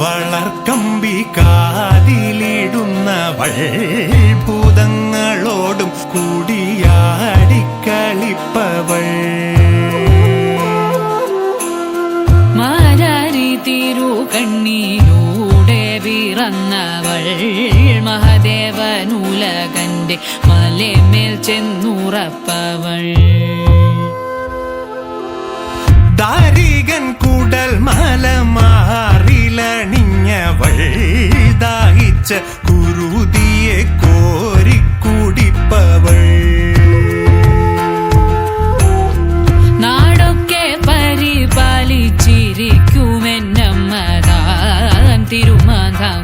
വളർക്കമ്പി കാതിലിടുന്ന ഭൂതങ്ങളോടും കൂടിയാടിക്കളിപ്പവൾ. മാരാരി തിരു കണ്ണീരൂടെ പിറന്നവൾ മഹദേവനുലകന്റെ മലമേൽ ചെന്നുറപ്പവൾ. ദാരികൻ ദാഹിച്ച കുരുതിയെ കോരിക്കുടിപ്പവൾ നാടൊക്കെ പരിപാലിച്ചിരിക്കുമെന്നമ്മതാൻ തിരുമാതാം